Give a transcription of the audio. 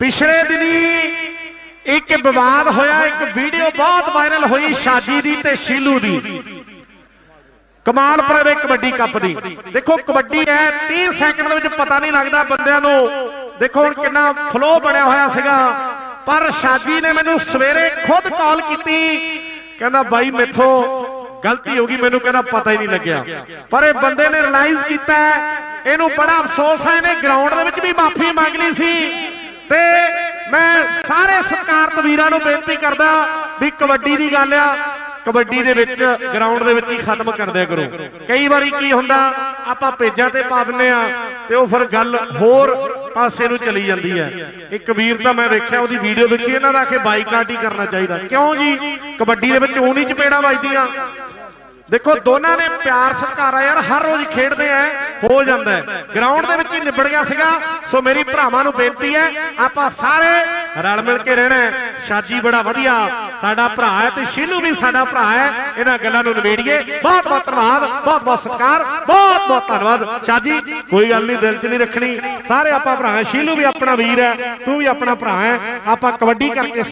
ਪਿਛਲੇ ਦਿਨੀ ਇੱਕ ਵਿਵਾਦ ਹੋਇਆ, ਇੱਕ ਵੀਡੀਓ ਬਹੁਤ ਵਾਇਰਲ ਹੋਈ ਸ਼ਾਜੀ ਦੀ ਤੇ ਸ਼ੀਲੂ ਦੀ। ਕਮਾਲਪੁਰ ਦੇ ਕਬੱਡੀ ਕੱਪ ਦੀ। ਦੇਖੋ, ਕਬੱਡੀ ਹੈ 30 ਸੈਕਿੰਡ ਦੇ ਵਿੱਚ ਪਤਾ ਨਹੀਂ ਲੱਗਦਾ ਬੰਦਿਆਂ ਨੂੰ। ਦੇਖੋ, ਹੁਣ ਕਿੰਨਾ ਫਲੋ ਬਣਿਆ ਹੋਇਆ ਸੀਗਾ। ਪਰ ਸ਼ਾਜੀ ਨੇ ਮੈਨੂੰ ਸਵੇਰੇ ਖੁਦ ਕਾਲ ਕੀਤੀ। ਕਹਿੰਦਾ, ਬਾਈ, ਮੇਥੋਂ ਗਲਤੀ ਹੋ ਗਈ, ਮੈਨੂੰ ਕਹਿੰਦਾ ਪਤਾ ਹੀ ਨਹੀਂ ਲੱਗਿਆ। ਪਰ ਇਹ ਬੰਦੇ ਨੇ ਰਿਅਲਾਈਜ਼ ਕੀਤਾ, ਇਹਨੂੰ ਬੜਾ ਅਫਸੋਸ ਹੈ, ਇਹਨੇ ਗਰਾਊਂਡ ਦੇ ਵਿੱਚ ਵੀ ਮਾਫੀ ਮੰਗ ਲਈ ਸੀ। ਤੇ ਮੈਂ ਸਾਰੇ ਸਤਿਕਾਰਤ ਵੀਰਾਂ ਨੂੰ ਬੇਨਤੀ ਕਰਦਾ ਵੀ ਕਬੱਡੀ ਦੀ ਗੱਲ ਆ, ਕਬੱਡੀ ਦੇ ਵਿੱਚ ਗਰਾਊਂਡ ਦੇ ਵਿੱਚ ਹੀ ਖਤਮ ਕਰ ਦਿਆ ਕਰੋ। ਕਈ ਵਾਰੀ ਕੀ ਹੁੰਦਾ, ਆਪਾਂ ਪੇਜਾਂ ਤੇ ਪਾ ਦਿੰਨੇ ਆ ਤੇ ਉਹ ਫਿਰ ਗੱਲ ਹੋਰ ਪਾਸੇ ਨੂੰ ਚਲੀ ਜਾਂਦੀ ਹੈ ਇੱਕ ਵੀਰ ਤਾਂ ਮੈਂ ਵੇਖਿਆ, ਉਹਦੀ ਵੀਡੀਓ ਵਿੱਚ ਇਹਨਾਂ ਦਾ ਕਿ ਬਾਈਕਾਟ ਹੀ ਕਰਨਾ ਚਾਹੀਦਾ। ਕਿਉਂ ਜੀ? ਕਬੱਡੀ ਦੇ ਵਿੱਚ ਊਂ ਹੀ ਚਪੇੜਾ ਵੱਜਦੀਆਂ। ਦੇਖੋ, ਦੋਨਾਂ ਨੇ ਪਿਆਰ, ਸਤਿਕਾਰ ਆ ਯਾਰ, ਹਰ ਰੋਜ਼ ਖੇਡਦੇ ਆ। ਹੋ ਜਾਂਦਾ ਗਰਾਊਂਡ ਦੇ ਵਿੱਚ ਹੀ ਨਿਬੜ ਗਿਆ ਸੀਗਾ। ਸੋ ਮੇਰੀ ਭਰਾਵਾਂ ਨੂੰ ਬੇਨਤੀ ਹੈ, ਆਪਾਂ ਸਾਰੇ ਰਲ ਮਿਲ ਕੇ ਰਹਿਣਾ ਸ਼ਾਜੀ ਬੜਾ ਵਧੀਆ। ਸਾਡਾ ਭਰਾ ਹੈ ਤੇ ਸ਼ੀਨੂ ਵੀ ਸਾਡਾ ਭਰਾ ਹੈ। ਇਹਨਾਂ ਗੱਲਾਂ ਨੂੰ ਨਿਬੇੜੀਏ। ਬਹੁਤ ਬਹੁਤ ਧੰਨਵਾਦ, ਬਹੁਤ ਬਹੁਤ ਸਤਿਕਾਰ, ਬਹੁਤ ਬਹੁਤ ਧੰਨਵਾਦ। ਸ਼ਾਜੀ, ਕੋਈ ਗੱਲ ਨਹੀਂ, ਦਿਲ 'ਚ ਨਹੀਂ ਰੱਖਣੀ। ਸਾਰੇ ਆਪਾਂ ਭਰਾ ਹੈ। ਸ਼ੀਲੂ ਵੀ ਆਪਣਾ ਵੀਰ ਹੈ। ਤੂੰ ਵੀ ਆਪਣਾ ਭਰਾ ਹੈ। ਆਪਾਂ ਕਬੱਡੀ ਕਰਕੇ